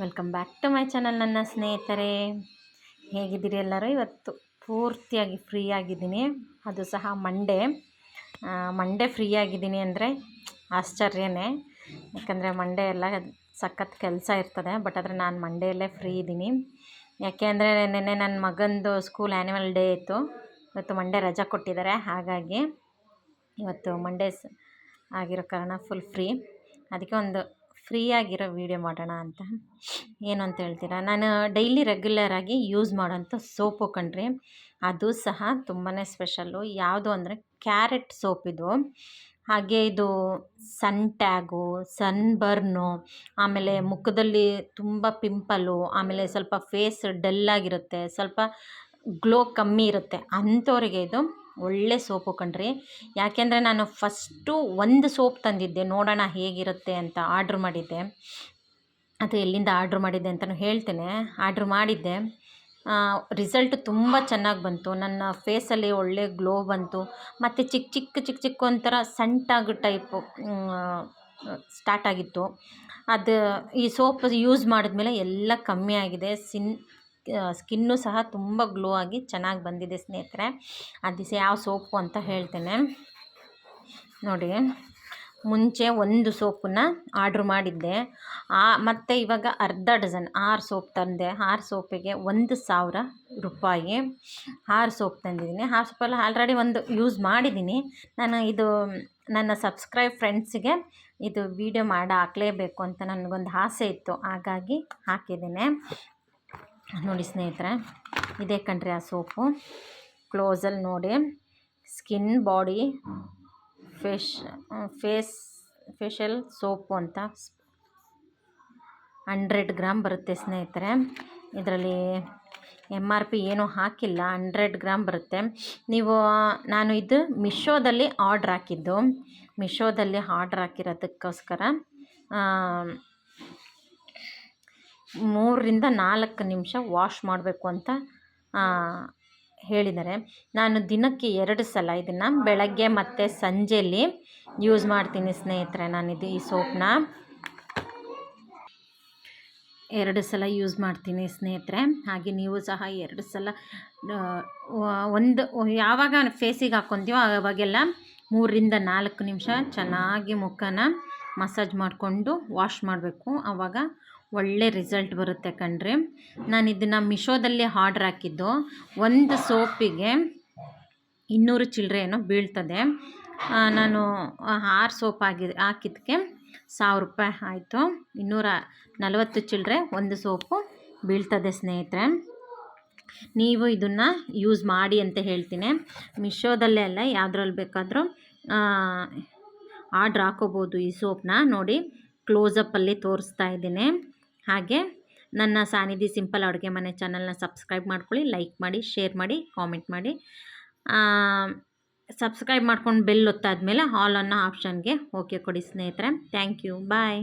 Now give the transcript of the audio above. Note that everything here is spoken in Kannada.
Welcome back to my channel ನನ್ನ ಸ್ನೇಹಿತರೆ. ಹೇಗಿದ್ದೀರಿ ಎಲ್ಲರೂ? ಇವತ್ತು ಪೂರ್ತಿಯಾಗಿ ಫ್ರೀ ಆಗಿದ್ದೀನಿ. ಅದು ಸಹ ಮಂಡೇ ಮಂಡೇ ಫ್ರೀ ಆಗಿದ್ದೀನಿ ಅಂದರೆ ಆಶ್ಚರ್ಯನೇ. ಯಾಕಂದರೆ ಮಂಡೇ ಎಲ್ಲ ಸಖತ್ ಕೆಲಸ ಇರ್ತದೆ ಬಟ್ ಆದರೆ ನಾನು ಮಂಡೆಯಲ್ಲೇ ಫ್ರೀ ಇದ್ದೀನಿ. ಯಾಕೆ ಅಂದರೆ ನಿನ್ನೆ ನನ್ನ ಮಗಂದು ಸ್ಕೂಲ್ ಆ್ಯನಿವಲ್ ಡೇ ಇತ್ತು. ಇವತ್ತು ಮಂಡೇ ರಜಾ ಕೊಟ್ಟಿದ್ದಾರೆ, ಹಾಗಾಗಿ ಇವತ್ತು ಮಂಡೇಸ್ ಆಗಿರೋ ಕಾರಣ ಫುಲ್ ಫ್ರೀ ಅದಕ್ಕೆ ಒಂದು ಫ್ರೀಯಾಗಿರೋ ವೀಡಿಯೋ ಮಾಡೋಣ ಅಂತ. ಏನು ಅಂತ ಹೇಳ್ತೀರಾ? ನಾನು ಡೈಲಿ ರೆಗ್ಯುಲರಾಗಿ ಯೂಸ್ ಮಾಡೋಂಥ ಸೋಪು ಕಣ್ರಿ ಅದು ಸಹ ತುಂಬಾ ಸ್ಪೆಷಲ್ಲು. ಯಾವುದು ಅಂದರೆ ಕ್ಯಾರೆಟ್ ಸೋಪ್ ಇದು. ಹಾಗೆ ಇದು ಸನ್ ಟ್ಯಾಗು, ಸನ್ ಬರ್ನು, ಆಮೇಲೆ ಮುಖದಲ್ಲಿ ತುಂಬ ಪಿಂಪಲ್ಲು, ಆಮೇಲೆ ಸ್ವಲ್ಪ ಫೇಸ್ ಡಲ್ಲಾಗಿರುತ್ತೆ, ಸ್ವಲ್ಪ ಗ್ಲೋ ಕಮ್ಮಿ ಇರುತ್ತೆ ಅಂಥವ್ರಿಗೆ ಇದು ಒಳ್ಳೆ ಸೋಪು ಕಣ್ರಿ. ಯಾಕೆಂದರೆ ನಾನು ಫಸ್ಟು ಒಂದು ಸೋಪ್ ತಂದಿದ್ದೆ, ನೋಡೋಣ ಹೇಗಿರುತ್ತೆ ಅಂತ ಆರ್ಡ್ರ್ ಮಾಡಿದ್ದೆ. ಅದು ಎಲ್ಲಿಂದ ಆರ್ಡ್ರ್ ಮಾಡಿದ್ದೆ ಅಂತಲೂ ಹೇಳ್ತೇನೆ. ಆರ್ಡ್ರ್ ಮಾಡಿದ್ದೆ. ರಿಸಲ್ಟ್ ತುಂಬ ಚೆನ್ನಾಗಿ ಬಂತು. ನನ್ನ ಫೇಸಲ್ಲಿ ಒಳ್ಳೆ ಗ್ಲೋ ಬಂತು. ಮತ್ತು ಚಿಕ್ಕ ಚಿಕ್ಕ ಚಿಕ್ಕ ಚಿಕ್ಕ ಒಂಥರ ಸಂಟಾಗೋ ಟೈಪು ಸ್ಟಾರ್ಟ್ ಆಗಿತ್ತು. ಅದು ಈ ಸೋಪ್ ಯೂಸ್ ಮಾಡಿದ್ಮೇಲೆ ಎಲ್ಲ ಕಮ್ಮಿ ಆಗಿದೆ. ಸಿನ್ ಸ್ಕಿನ್ನು ಸಹ ತುಂಬ ಗ್ಲೋ ಆಗಿ ಚೆನ್ನಾಗಿ ಬಂದಿದೆ ಸ್ನೇಹಿತರೆ. ಅದು ಯಾವ ಸೋಪು ಅಂತ ಹೇಳ್ತೇನೆ. ನೋಡಿ, ಮುಂಚೆ ಒಂದು ಸೋಪನ್ನ ಆರ್ಡ್ರ್ ಮಾಡಿದ್ದೆ. ಆ, ಮತ್ತು ಇವಾಗ ಅರ್ಧ ಡಜನ್ ಆರು ಸೋಪ್ ತಂದೆ. ಆರು ಸೋಪಿಗೆ ಒಂದು ಸಾವಿರ ರೂಪಾಯಿ ಆರು ಸೋಪ್ ತಂದಿದ್ದೀನಿ. ಆರು ಸೋಪಲ್ಲಿ ಆಲ್ರೆಡಿ ಒಂದು ಯೂಸ್ ಮಾಡಿದ್ದೀನಿ. ನಾನು ಇದು, ನನ್ನ ಸಬ್ಸ್ಕ್ರೈಬ್ ಫ್ರೆಂಡ್ಸಿಗೆ ಇದು ವಿಡಿಯೋ ಮಾಡಿ ಹಾಕಲೇಬೇಕು ಅಂತ ನನಗೊಂದು ಆಸೆ ಇತ್ತು. ಹಾಗಾಗಿ ಹಾಕಿದ್ದೇನೆ. ನೋಡಿ ಸ್ನೇಹಿತರೆ, ಇದೇ ಕಣ್ರಿ ಆ ಸೋಪು. ಕ್ಲೋಸಲ್ಲಿ ನೋಡಿ skin body face face facial soap ಅಂತ. ಹಂಡ್ರೆಡ್ ಗ್ರಾಮ್ ಬರುತ್ತೆ ಸ್ನೇಹಿತರೆ. ಇದರಲ್ಲಿ ಎಂ ಆರ್ ಪಿ ಏನೂ ಹಾಕಿಲ್ಲ ಹಂಡ್ರೆಡ್ ಗ್ರಾಮ್ ಬರುತ್ತೆ. ನೀವು, ನಾನು ಇದು ಮಿಶೋದಲ್ಲಿ ಆರ್ಡ್ರ್ ಹಾಕಿದ್ದು. ಮಿಶೋದಲ್ಲಿ ಆರ್ಡ್ರ್ ಹಾಕಿರೋದಕ್ಕೋಸ್ಕರ ಮೂರರಿಂದ ನಾಲ್ಕು ನಿಮಿಷ ವಾಶ್ ಮಾಡಬೇಕು ಅಂತ ಹೇಳಿದ್ದಾರೆ. ನಾನು ದಿನಕ್ಕೆ ಎರಡು ಸಲ ಇದನ್ನು ಬೆಳಗ್ಗೆ ಮತ್ತು ಸಂಜೆಯಲ್ಲಿ ಯೂಸ್ ಮಾಡ್ತೀನಿ ಸ್ನೇಹಿತರೆ ನಾನಿದು ಈ ಸೋಪನ್ನ ಎರಡು ಸಲ ಯೂಸ್ ಮಾಡ್ತೀನಿ ಸ್ನೇಹಿತರೆ. ಹಾಗೆ ನೀವು ಸಹ ಎರಡು ಸಲ ಒಂದು, ಯಾವಾಗ ಫೇಸಿಗೆ ಹಾಕ್ಕೊತೀವೋ ಆವಾಗೆಲ್ಲ ಮೂರರಿಂದ ನಾಲ್ಕು ನಿಮಿಷ ಚೆನ್ನಾಗಿ ಮುಖನ ಮಸಾಜ್ ಮಾಡಿಕೊಂಡು ವಾಶ್ ಮಾಡಬೇಕು. ಆವಾಗ ಒಳ್ಳೆ ರಿಸಲ್ಟ್ ಬರುತ್ತೆ ಕಣ್ರಿ. ನಾನು ಇದನ್ನು ಮಿಶೋದಲ್ಲಿ ಆರ್ಡ್ರ್ ಹಾಕಿದ್ದು. ಒಂದು ಸೋಪಿಗೆ ಇನ್ನೂರು ಚಿಲ್ಲರೆ ಏನೋ ಬೀಳ್ತದೆ. ನಾನು ಆರು ಸೋಪ್ ಆಗಿ ಹಾಕಿದ್ದಕ್ಕೆ ಸಾವಿರ ರೂಪಾಯಿ ಆಯಿತು. ಇನ್ನೂರ ನಲವತ್ತು ಚಿಲ್ಲರೆ ಒಂದು ಸೋಪು ಬೀಳ್ತದೆ ಸ್ನೇಹಿತರೆ. ನೀವು ಇದನ್ನು ಯೂಸ್ ಮಾಡಿ ಅಂತ ಹೇಳ್ತೀನಿ. ಮಿಶೋದಲ್ಲೇ ಅಲ್ಲ, ಯಾವುದ್ರಲ್ಲಿ ಬೇಕಾದರೂ ಆರ್ಡ್ರ್ ಹಾಕೋಬೋದು ಈ ಸೋಪ್ನ. ನೋಡಿ ಕ್ಲೋಸಪ್ಪಲ್ಲಿ ತೋರಿಸ್ತಾ ಇದ್ದೀನಿ. ಹಾಗೆ ನನ್ನ ಸಾನಿಧಿ ಸಿಂಪಲ್ ಅಡುಗೆ ಮನೆ ಚಾನಲ್ನ ಸಬ್ಸ್ಕ್ರೈಬ್ ಮಾಡ್ಕೊಳ್ಳಿ ಲೈಕ್ ಮಾಡಿ ಶೇರ್ ಮಾಡಿ ಕಾಮೆಂಟ್ ಮಾಡಿ. ಸಬ್ಸ್ಕ್ರೈಬ್ ಮಾಡ್ಕೊಂಡು ಬೆಲ್ ಒತ್ತಾದ್ಮೇಲೆ ಹಾಲ್ ಅನ್ನೋ ಆಪ್ಷನ್ಗೆ ಓಕೆ ಕೊಡಿ ಸ್ನೇಹಿತರೆ. Thank you bye